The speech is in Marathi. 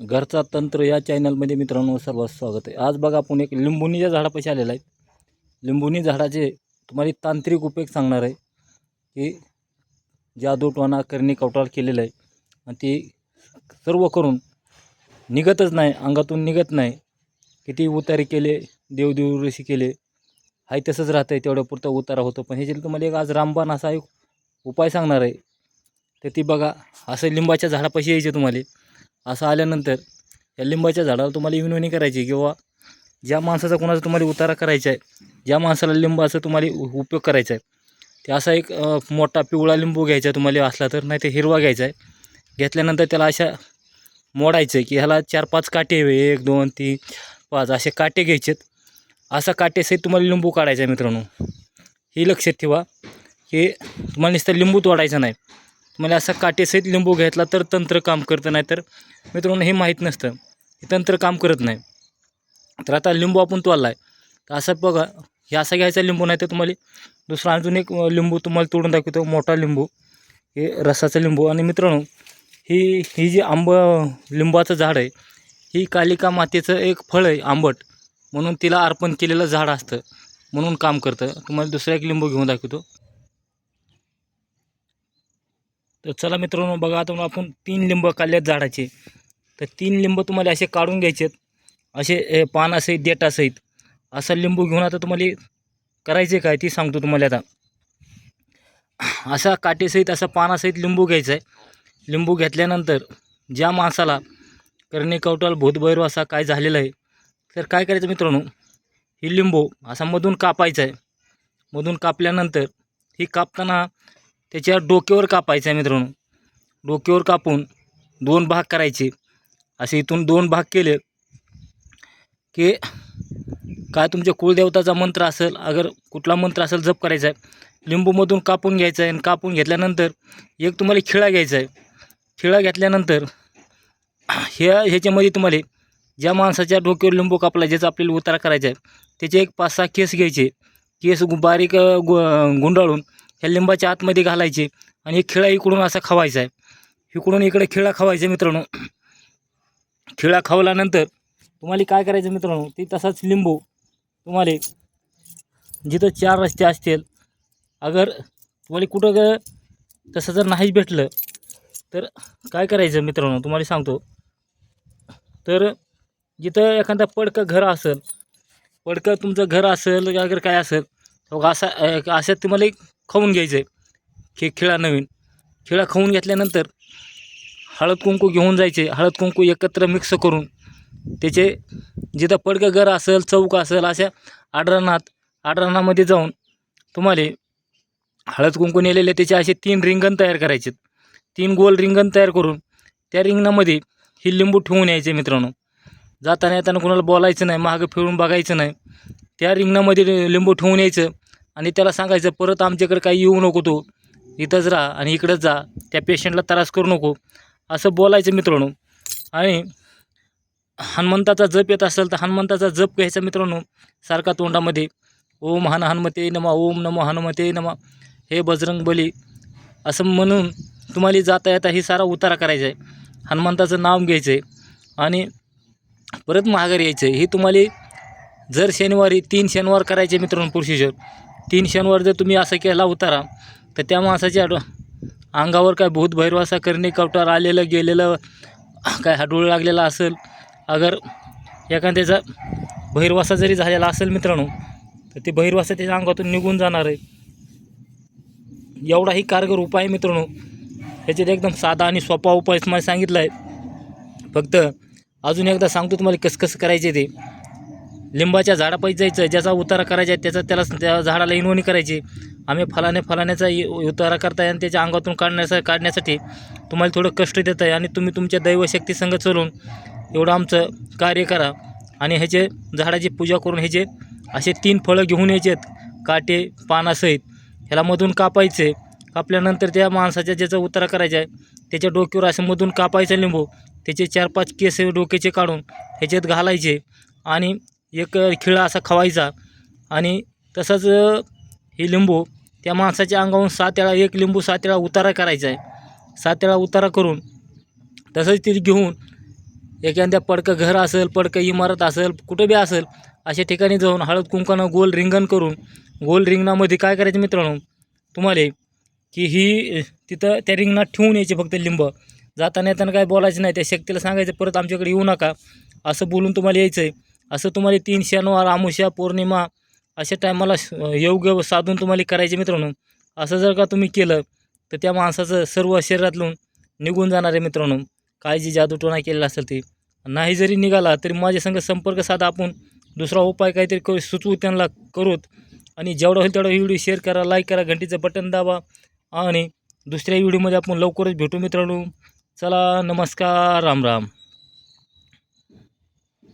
घरचा तंत्र या चॅनलमध्ये मित्रांनो सर्वात स्वागत आहे. आज बघा आपण एक लिंबुनीच्या झाडापाशी आलेला आहे. लिंबुनी झाडाचे तुम्हाला तांत्रिक उपयोग सांगणार आहे की जादूटवाना करणी कवटाळ केलेलं आहे. आणि ते सर्व करून निघतच नाही अंगातून निघत नाही. किती उतारे केले देवदेव ऋषी केले. हाय तसंच राहतं आहे तेवढ्यापुरता उतारा होतो. पण ह्याच्यात तुम्हाला एक आज रामबाण असा एक उपाय सांगणार आहे. तर ती बघा असं लिंबाच्या झाडापाशी यायचे तुम्हाला. असं आल्यानंतर या लिंबाच्या झाडाला तुम्हाला विनवणी करायची किंवा ज्या माणसाचा कोणाचा तुम्हाला उतारा करायचा आहे ज्या माणसाला लिंबाचा तुम्हाला उ- उपयोग करायचा आहे ते असा एक मोठा पिवळा लिंबू घ्यायचा आहे तुम्हाला असला तर नाही ते हिरवा घ्यायचा आहे. घेतल्यानंतर त्याला अशा मोडायचं आहे की ह्याला चार पाच काटे हवे एक दोन तीन पाच असे काटे घ्यायचेत. असा काटेसहित तुम्हाला लिंबू काढायचा आहे मित्रांनो. ही लक्षात ठेवा की तुम्हाला नुसतं लिंबू तोडायचा नाही. मला असा काटेसहित लिंबू घेतला तर तंत्र काम करतं नाही तर मित्रांनो हे माहीत नसतं. हे तंत्र काम करत नाही. तर आता लिंबू आपण तोडला आहे तर असं बघा हे असा घ्यायचा लिंबू नाही तर तुम्हाला दुसरा अजून एक लिंबू तुम्हाला तोडून दाखवतो मोठा लिंबू. हे रसाचा लिंबू. आणि मित्रांनो ही ही जी आंब लिंबाचं झाड आहे ही कालिका मातेचं एक फळ आहे आंबट. म्हणून तिला अर्पण केलेलं झाड असतं. म्हणून काम करतं. तुम्हाला दुसरा एक लिंबू घेऊन दाखवतो. तर चला मित्रांनो बघा आता आपण तीन लिंब काढल्यात झाडाचे. तर तीन लिंब तुम्हाला असे काढून घ्यायचेत. असे पानासहित देटासहित असा लिंबू घेऊन आता तुम्हाला करायचे काय ती सांगतो तुम्हाला आता. असा काटेसहित असा पानासहित लिंबू घ्यायचा आहे. लिंबू घेतल्यानंतर ज्या माणसाला करणे कवटाल भूतभैरव असा काय झालेला आहे तर काय करायचं मित्रांनो ही लिंबू असा मधून कापायचा आहे. मधून कापल्यानंतर ही कापताना त्याच्या डोक्यावर कापायचं आहे मित्रांनो. डोक्यावर कापून दोन भाग करायचे. असे इथून दोन भाग केले. की काय तुमच्या कुळदेवताचा मंत्र असेल अगर कुठला मंत्र असेल जप करायचा आहे. लिंबूमधून कापून घ्यायचं आहे आणि कापून घेतल्यानंतर एक तुम्हाला खिळा घ्यायचा आहे. खिळा घेतल्यानंतर ह्या ह्याच्यामध्ये तुम्हाला ज्या माणसाच्या डोक्यावर लिंबू कापला ज्याचा आपल्याला उतारा करायचा आहे त्याचे एक पाच सहा केस घ्यायचे. केस बारीक गु गुंडाळून ह्या लिंबाच्या आतमध्ये घालायचे आणि एक खिळा इकडून असा खवायचा आहे. इकडून इकडे खिळा खवायचा मित्रांनो. खिळा खावल्यानंतर तुम्हाला काय करायचं मित्रांनो ते तसाच लिंबू तुम्हाला जिथं चार रस्ते असतील अगर तुम्हाला कुठं ग तसं जर नाहीच भेटलं तर काय करायचं मित्रांनो तुम्हाला सांगतो. तर जिथं एखादा पडकं घर असेल पडकं तुमचं घर असेल अगर काय असेल असा एक असं तुम्हाला एक खाऊन घ्यायचं आहे खे खिळा नवीन. खिळा खाऊन घेतल्यानंतर हळद कुंकू घेऊन जायचे. हळद कुंकू एकत्र मिक्स करून त्याचे जिथं पडकं घर असेल चौक असेल अशा आडरानात आडरानामध्ये जाऊन तुम्हाला हळद कुंकू नेलेले त्याचे असे तीन रिंगण तयार करायचे तीन गोल रिंगण तयार करून त्या रिंगणामध्ये ही लिंबू ठेवून यायचे मित्रांनो. जाताना येताना कोणाला बोलायचं नाही मागं फिरून बघायचं नाही. त्या रिंगणामध्ये लिंबू ठेवून यायचं आणि त्याला सांगायचं परत आमच्याकडे काही येऊ नको तू. इथंच राहा आणि इकडंच जा. त्या पेशंटला त्रास करू नको. असं बोलायचं मित्रांनो. आणि हनुमंताचा जप येत असेल तर हनुमंताचा जप घ्यायचा मित्रांनो सारखा तोंडामध्ये. ओम हन हनुमते नमा ओम नमो हनुमते नमा हे बजरंग बली. असं म्हणून तुम्हाला जाता येता ही सारा उतारा करायचा आहे. हनुमंताचं नाव घ्यायचं आहे. आणि परत महागारी यायचं आहे. हे तुम्हाला जर शनिवारी तीन शनिवार करायचे मित्रांनो प्रोसिजर तीन शनिवार जर तुम्ही असं केला उतारा तर त्या माणसाच्या अंगावर काय भूत भैरव असा करणे कवटार आलेलं गेलेलं काय हाडूळ लागलेला असेल अगर एखाद्याचा बहिर्वासा जरी झालेला असेल मित्रांनो तर ते बहिर्वासा त्याच्या अंगातून निघून जाणार आहे. एवढाही कारगर उपाय आहे मित्रांनो. ह्याच्यात एकदम साधा आणि सोपा उपाय तुम्हाला सांगितला आहे. फक्त अजून एकदा सांगतो तुम्हाला कसं कसं करायचे ते. लिंबाच्या झाडापायी जायचं ज्याचा उतारा करायचा आहे त्याचा त्याला त्या झाडाला इनवणी करायची. आम्ही फलाने फलाण्याचा उतारा करताय आणि त्याच्या अंगातून काढण्याचा काढण्यासाठी तुम्हाला थोडं कष्ट देत आहे आणि तुम्ही तुमच्या दैवशक्तीसंग चलून एवढं आमचं कार्य करा. आणि ह्याचे झाडाची पूजा करून ह्याचे असे तीन फळं घेऊन यायचेत काटे पानासहित ह्याला मधून कापायचे. कापल्यानंतर त्या माणसाच्या ज्याचा उतारा करायचा आहे त्याच्या डोक्यावर असं मधून कापायचं लिंबू. त्याचे चार पाच केस डोक्याचे काढून ह्याच्यात घालायचे. आणि एक खिळा असा खवायचा आणि तसंच ही लिंबू त्या माणसाच्या अंगावरून सात वेळा एक लिंबू सात वेळा उतारा करायचा आहे. सात वेळा उतारा करून तसंच ती घेऊन एखाद्या पडकं घर असेल पडकं इमारत असेल कुठं बी असेल अशा ठिकाणी जाऊन हळद कुंकानं गोल रिंगण करून गोल रिंगणामध्ये काय करायचं मित्रांनो? तुम्हाला की ही तिथं त्या रिंगणात ठेवून यायचे फक्त लिंब. जाताना येताना काय बोलायचं नाही त्या शक्तीला सांगायचं परत आमच्याकडे येऊ नका. असं बोलून तुम्हाला यायचं आहे असं तुम्हाला तीन शनिवार आमुष्या पौर्णिमा अशा टायमाला योग्य साधून तुम्हाला करायचे मित्रांनो. असं जर का तुम्ही केलं तर त्या माणसाचं सर्व शरीरातून निघून जाणार आहे मित्रांनो. काय जी जादूटोणा केलेला असेल ते. नाही जरी निघाला तरी माझ्या संग संपर्क साधा आपण. दुसरा उपाय काहीतरी करू सुचवू त्यांना करूत. आणि जेवढा होईल तेवढा व्हिडिओ शेअर करा लाईक करा घंटीचं बटन दाबा. आणि दुसऱ्या व्हिडिओमध्ये आपण लवकरच भेटू मित्रांनो. चला नमस्कार राम राम.